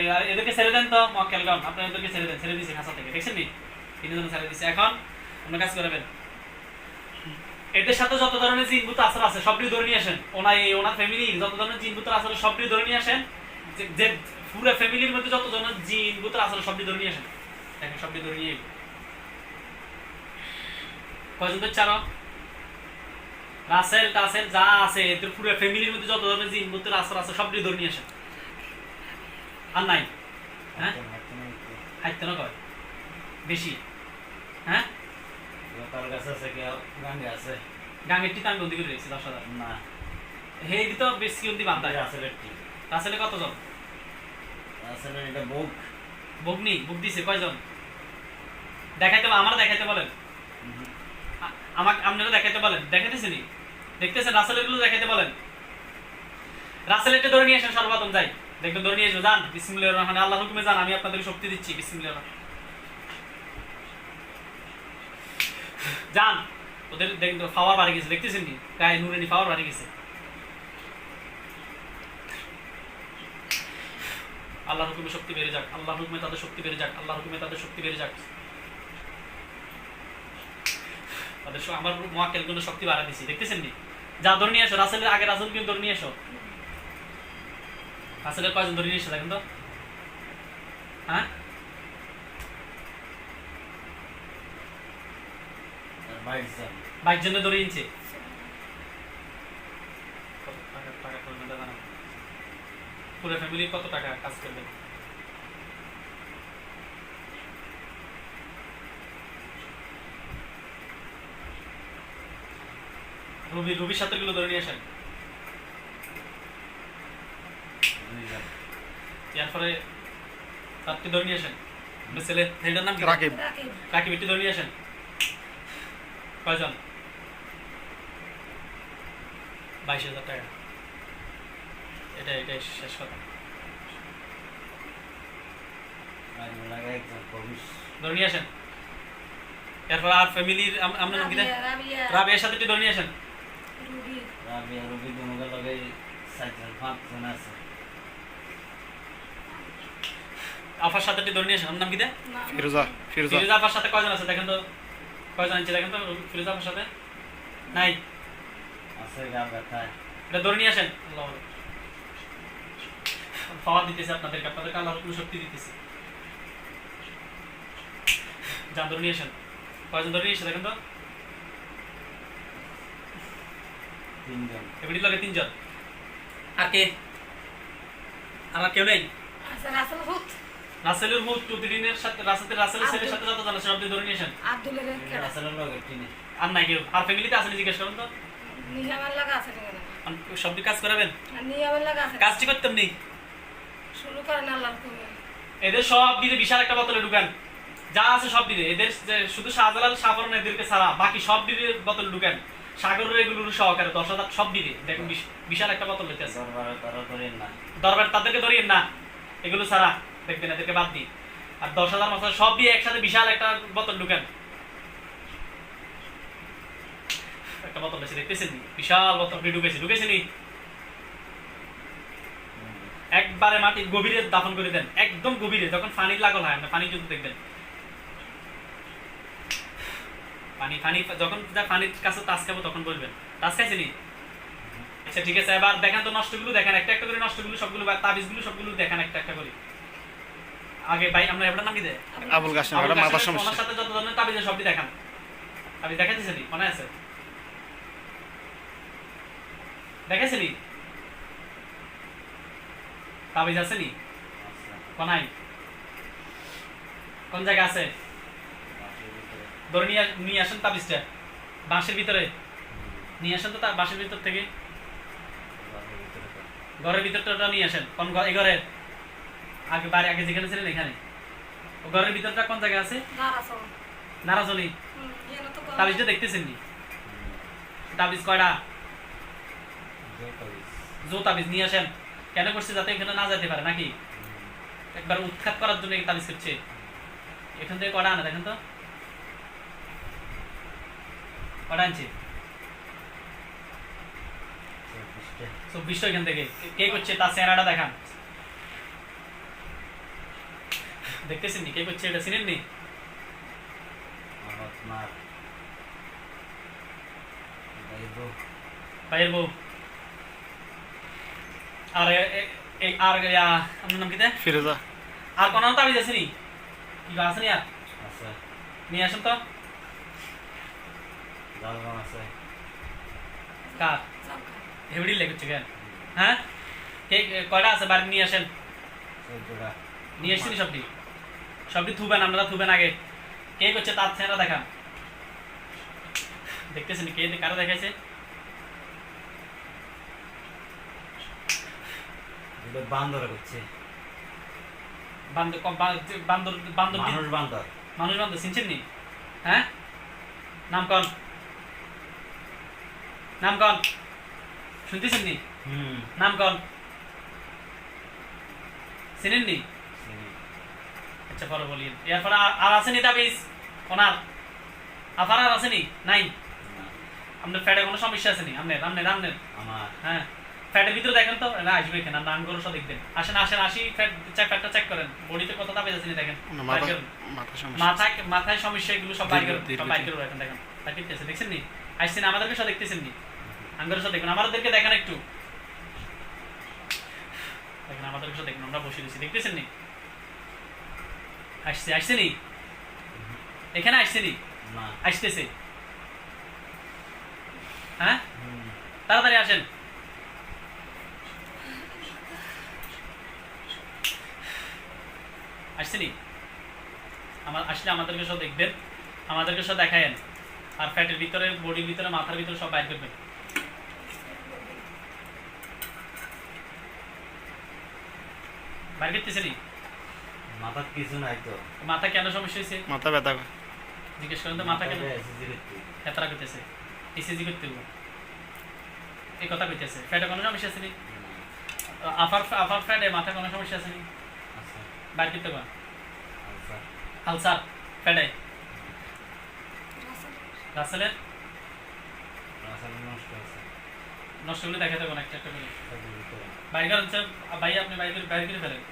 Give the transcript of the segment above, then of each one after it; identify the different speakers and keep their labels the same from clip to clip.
Speaker 1: এদেরকে ছেড়ে দেন তো মক্কেলগণ আপনারা এদেরকে ছেড়ে দেন, ছেড়ে দিয়েছে খাঁচা থেকে, দেখছেন নি? তিনজন ছেড়ে দিয়েছে। এখন আপনার কাজ করবেন এদের সাথে যত ধরনের জিনভূত আসর আছে সবটি ধরে নিয়ে আসেন। ওনার এই, ওনার ফ্যামিলি যত ধরনের জিনভূত আসর সবটি ধরে নিয়ে আসেন। যে- পুরো ফ্যামিলির মধ্যে যত ধরনের জিনভূত আসর সবটি ধরে নিয়ে আসেন। দেখেন সবটি ধরে নিয়ে। কয়জন তো চারো রাসেল, টাসেল, যা আছে, এদের পুরো ফ্যামিলির মধ্যে যত ধরনের জিনভূত আসর আছে সবটি ধরে নিয়ে আসেন। আর নাই? হ্যাঁ? হাইতে না কয় বেশি? হ্যাঁ?
Speaker 2: তার কাছে আছে কি গাঙ্গে আছে?
Speaker 1: গাঙের টি আমি বন্দি করে রেখেছি দশ হাজার।
Speaker 2: না।
Speaker 1: হে দিত বেশি অন্তি বান্ধায়
Speaker 2: আসলে কি?
Speaker 1: আসলে কতজন?
Speaker 2: আসলে এটা বুক।
Speaker 1: বগনি বুক দিছে কয়জন? দেখাইতে আমার দেখাইতে বলেন। আমাকে আপনারা দেখাইতে বলেন। দেখাইতেছেন দেখতেছেন রাসেলেরগুলো দেখাইতে বলেন। রাসেলেরটা ধরে নিয়ে আসেন সর্বপ্রথম যাই। দেখবেন, ধরে নিয়ে রহমানির আল্লাহর হুকুমে আমি আপনাদের শক্তি দিচ্ছি। রহমান যান। ওদের দেখেন তো পাওয়ার বাড়ি গেছে, দেখতেছেন নি? গায়ে পাওয়ার গেছে। আল্লাহর হুকুমে শক্তি বেড়ে যাক। আল্লাহর হুকুমে তাদের শক্তি বেড়ে যাক। আল্লাহর হুকুমে তাদের শক্তি বেড়ে যাক। তাদের আমার কিন্তু শক্তি বাড়া দিছি। দেখতেছেন নি? যা, ধরে নিয়ে এসো। রাসেলের আগে রাসেল কিন্তু ধরে নিয়ে এসো। রাসেলের কয়জন ধরে নিয়েছে দেখেন তো? হ্যাঁ?
Speaker 2: বাইক
Speaker 1: জন্য ধরে নিচ্ছে পুরো ফ্যামিলি কত টাকা কাজ করবে? রবি রবির সাথে গুলো ধরে নিয়ে আসেন। এরপরে তারটি ধরে নিয়ে আসেন? ছেলে ছেলেটার নাম কি?
Speaker 3: রাকিব।
Speaker 1: কাকি ধরে নিয়ে আসেন। কয়জন? বাইশ হাজার টাকা। এটা এটাই শেষ কথা। ধরে নিয়ে আসেন। এরপর আর ফ্যামিলির আমরা নাম কি রাবিয়ার সাথে একটু ধরে নিয়ে আসেন।
Speaker 2: রাবি। রবি দুনুকে লগে চারজন পাঁচজন আছে।
Speaker 1: আফার সাথে একটু ধরে নিয়ে নাম কি দেয়
Speaker 3: ফিরোজা ফিরোজা।
Speaker 1: ফিরোজা আফার সাথে কয়জন আছে? দেখেন তো কয়জন আছে দেখেন তো ফিরোজা আফার সাথে? নাই?
Speaker 2: আছে গা ব্যথায়
Speaker 1: এটা ধরে নিয়ে আসেন। আল্লাহ। বলে। দিতেছে আপনাদেরকে আপনাদেরকে আল্লাহ রকম শক্তি দিতেছে। যান ধরে নিয়ে আসেন। কয়জন ধরে নিয়ে এসে দেখেন তো?
Speaker 2: তিনজন।
Speaker 1: এবারে লাগে তিনজন। আর কে? আমার কেউ নেই? রাসেলের মুখ টুতিরিনের সাথে রাসেলের রাসেলের ছেলের সাথে যত জানা সব ধরে নিয়ে আসেন।
Speaker 2: আসলে লগে চিনি
Speaker 1: আর নাই কেউ? আর ফ্যামিলিতে আসেনি জিজ্ঞেস করুন তো? আর সব কাজ করাবেন? নিজামার লাগা আছে কাজটি করতাম নেই
Speaker 4: শুরু করেন আল্লাহ
Speaker 1: এদের সব দিলে বিশাল একটা বোতলে ঢুকান। যা আছে সব দিলে এদের যে শুধু শাহজালাল সাফরন এদেরকে ছাড়া বাকি সব দিলে বোতল ঢুকান। সাগরের এগুলোর সহকারে দশ হাজার সব দিলে দেখুন বিশ- বিশাল একটা বোতল লেতে আছে।
Speaker 2: দরবারে তারা ধরেন না।
Speaker 1: দরবার তাদেরকে ধরিয়েন না। এগুলো ছাড়া। দেখবেন, এদেরকে বাদ দিই। আর দশ হাজার মশলা সব দিয়ে একসাথে বিশাল একটা বোতল ঢুকান। একটা বোতল আছে দেখতেছেন বিশাল বোতল ঢুকেছে ঢুকেছে নি? একবারে মাটির গভীরে দাফন করে দেন, একদম গভীরে, যখন পানি লাগল হয় পানি যদি দেখবেন। পানি পানি যখন যা পানির কাছে টাচ খাব তখন বলবেন টাচ খাইছে নি? আচ্ছা ঠিক আছে, এবার দেখেন তো নষ্টগুলো দেখেন, একটা একটা করে নষ্টগুলো, সবগুলো তাবিজগুলো সবগুলো দেখেন, একটা একটা করে। আগে ভাই আমরা এবার নাম কি দেয়
Speaker 3: আবুল কাসেম এটা মাথার
Speaker 1: কাসেমের
Speaker 3: সমস্যা।
Speaker 1: ওনার সাথে যত ধরনের তাবিজ সবটি দেখান। তাবিজ দেখাইতেছে নি? মনে আছে? দেখাইছে নি? তাবিজ আছে নি?
Speaker 2: আচ্ছা।
Speaker 1: কোনাই কোন জায়গায় আছে? ধরে নিয়ে নিয়ে আসেন তাবিজটা। বাঁশের ভিতরে। নিয়ে আসেন তো তা বাঁশের ভিতর থেকে।
Speaker 2: বাসের ভিতরে তো।
Speaker 1: ঘরের ভিতরটা নিয়ে আসেন। কোন ঘর এই ঘরের? আগে বাড়ি আগে যেখানে ছিলেন এখানে? ও ঘরের ভিতরটা কোন জায়গায় আছে? নারাজনি তাবিজটা দেখতেছেন নি তাবিজ কয়টা?
Speaker 2: যে
Speaker 1: জো তাবিজ নিয়ে আসেন। কেন করছে যাতে এখানে না যেতে পারে নাকি? একবার উৎখাত করার জন্য এই তাবিজ করছে এখান থেকে কটা আনে দেখেন তো? কটা আনছে?
Speaker 2: চব্বিশটা
Speaker 1: এখান থেকে। কে করছে? তার চেহারাটা দেখান। দেখতেছেন নি? কে করছে এটা চিনেন নি?
Speaker 2: আপনার
Speaker 1: ভাইয়ের বউ। আর এই আর আপনার নাম কি?
Speaker 3: ফিরোজা।
Speaker 1: আর কোন তাবিজ আছে নি কি বা আছে নি আর
Speaker 2: আছে।
Speaker 1: নিয়ে আসেন তো।
Speaker 2: জালগাম আছে।
Speaker 1: কার? হেবড়ি লেগেছে কেন? হ্যাঁ? কে কয়টা আছে? বাড়ি নিয়ে আসেন। নিয়ে এসেছি সবটি সবটি থুবেন আপনারা থুবেন আগে। কে করছে তার চেহারা দেখান দেখতেছেন কে কারা দেখাইছে?
Speaker 2: এটা বান্দর করছে।
Speaker 1: বান্দর বান্দর বান্দর
Speaker 2: মানুষ বান্দর।
Speaker 1: মানুষ বান্দর চিনছেন নি? হ্যাঁ? নাম কন? নাম কন? শুনতেছেন নি?
Speaker 2: হুম।
Speaker 1: নাম কন? চিনেন নি। আচ্ছা পরে বলি। এরপরে আর- আর আসেনি তাবিজ? ওনার? আফার আর আসেনি নাই? আপনার ফ্যাটে কোনো সমস্যা আসেনি আপনার আপনার আপনার
Speaker 2: আমার।
Speaker 1: হ্যাঁ। ফ্যাটের ভিতরে দেখেন তো না আসবে এখানে আমরা আঙ্গুর সব দেখবেন। আসেন আসেন আসি ফ্যাট চেক ফ্যাটটা চেক করেন। বডিতে কত তাবিজ আছে নি দেখেন?
Speaker 3: মাথা
Speaker 1: করেন।
Speaker 3: মাথা সমস্যা।
Speaker 1: মাথায় মাথায় সমস্যা এগুলো সব বাইর করেন সব বাইর করে রাখেন দেখেন। করতেছে দেখছেন নি? আসছেন আমাদেরকে সব দেখতেছেন নি? আঙ্গুর সব দেখুন। আমাদেরকে দেখেন একটু। দেখেন আমাদেরকে সব দেখুন আমরা বসে দিচ্ছি দেখতেছেন নি? আসছে আসছে নি এখানে আসছে নি আসতেছে হ্যাঁ তাড়াতাড়ি আসেন আসছেনি আমার আসলে আমাদেরকে সব দেখবেন আমাদেরকে সব দেখায়েন আর ফ্যাটের ভিতরে বডির ভিতরে মাথার ভিতরে সব বাইর করবেন বাইর করতেছেনি
Speaker 2: মাথার কিছু নাই তো।
Speaker 1: মাথা কেন সমস্যা হয়েছে?
Speaker 3: মাথা ব্যথা করে।
Speaker 1: জিজ্ঞেস করেন তো মাথা কেন। হেতরা করতেছে ইসিজি করতে হবে এই কথা কইতেছে। ফ্যাটে কোনো সমস্যা আছে নি? আফার আফার ফ্যাটে মাথা কোনো সমস্যা আছে নি?
Speaker 2: আছে
Speaker 1: বাইর করতে পারেন
Speaker 2: আচ্ছা
Speaker 1: হালসার ফ্যাটে।
Speaker 4: রাসেল।
Speaker 1: রাসেলের?
Speaker 2: নষ্ট আছে।
Speaker 1: নষ্টগুলি দেখাতে পারেন একটা একটা করে। বাইর করেন ভাই আপনি বাইর করে বাইর করে ফেলেন।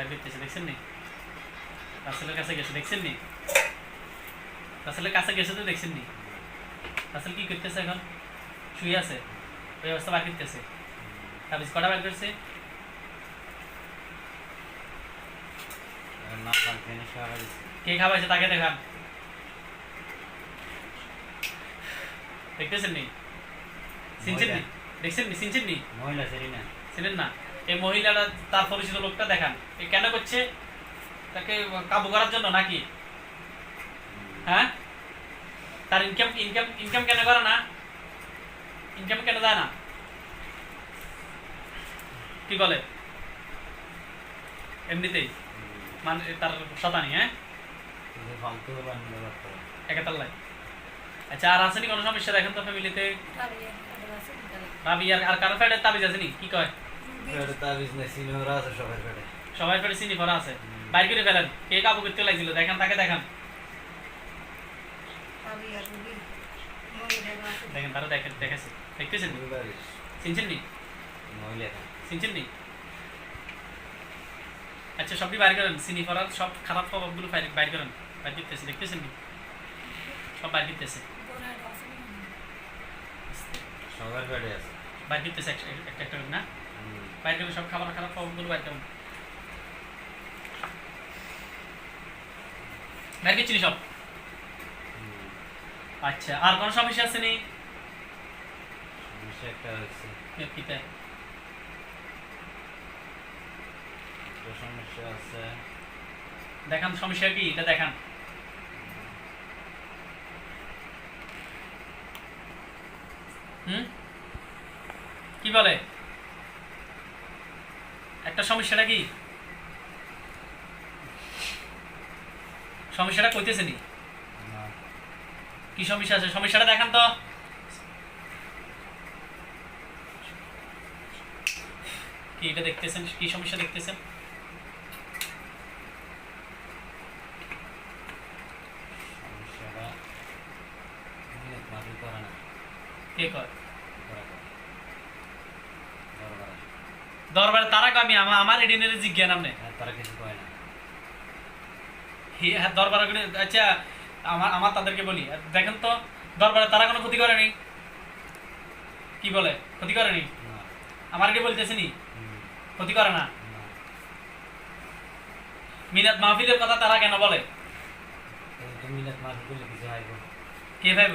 Speaker 1: বাইর করতেছে দেখছেন নি? রাসেলের কাছে গেছে দেখছেন নি? রাসেলের কাছে গেছে তো দেখছেন নি? রাসেল কি করতেছে এখন? শুয়ে আছে। ওই অবস্থা বার করতেছে। তারপর কটা বার করছে? কে খাওয়াইছে তাকে দেখান। দেখতেছেন নি? চিনছেন নি? দেখছেন নি? চিনছেন নি?
Speaker 2: মহিলা সেরি না।
Speaker 1: ছিলেন না? এই মহিলাটা তার পরিচিত লোকটা দেখান। এ কেন করছে? তাকে কাবু করার জন্য নাকি? হ্যাঁ? তার ইনকাম ইনকাম ইনকাম কেন করে না? ইনকাম কেন দেয় না? কি বলে? এমনিতেই। মানে তার শতানি হ্যাঁ? একাতাল্লাই আচ্ছা আর আসেনি কোনো সমস্যা? দেখেন তো ফ্যামিলিতে
Speaker 4: রাবিয়া রাসেল গেল
Speaker 1: ভাবি আর কারও ফ্যাটের তাবিজ আসেনি কি কয়?
Speaker 2: পেটে পেটে
Speaker 1: সবাই ফেটে চিনি ভরা আছে। বাইর করে ফেলেন। কে কাবু করতে লাগছিল? দেখেন, তাকে দেখান। দেখেন তারা দেখেন, দেখেছে। দেখতেছেন? চিনছেন নি চিনছেন নি আচ্ছা সবই বাইর করেন। চিনি করার সব খারাপ প্রভাবগুলো বাইর বাইর করেন। বাইর করতেছে দেখতেছেন নি সব বাইর করতেছে।
Speaker 2: সবার পেটে আছে
Speaker 1: বাইর করতেছে, একটা একটা না। বাইর সব খাবার খারাপ প্রভাবগুলো বাইর নি সব? আচ্ছা আর কোনো সমস্যা আছে নি?
Speaker 2: একটা সমস্যা আছে।
Speaker 1: দেখান সমস্যা কি এটা দেখান। হুম? কি বলে? একটা সমস্যাটা কি? সমস্যাটা কইতেছে নি। কি সমস্যা আছে? সমস্যাটা দেখান তো। কি এটা দেখতেছেন? কি সমস্যা দেখতেছেন? কে
Speaker 2: করা করে বড় বড়
Speaker 1: দরবারে তারা আমি আমার এডিনের জিজ্ঞান আপনি
Speaker 2: হ্যাঁ, তারা কিছু কয় না।
Speaker 1: হ্যাঁ দরবারে আচ্ছা আমার আমার তাদেরকে বলি। দেখেন তো দরবারে তারা কোনো ক্ষতি করেনি? কি বলে? ক্ষতি করেনি?
Speaker 2: না।
Speaker 1: আমার কি বলতেছে নি? ক্ষতি করে না? মিনাত মাহফিলের কথা তারা কেন বলে?
Speaker 2: মিনাত করলে
Speaker 1: কে ভাইব?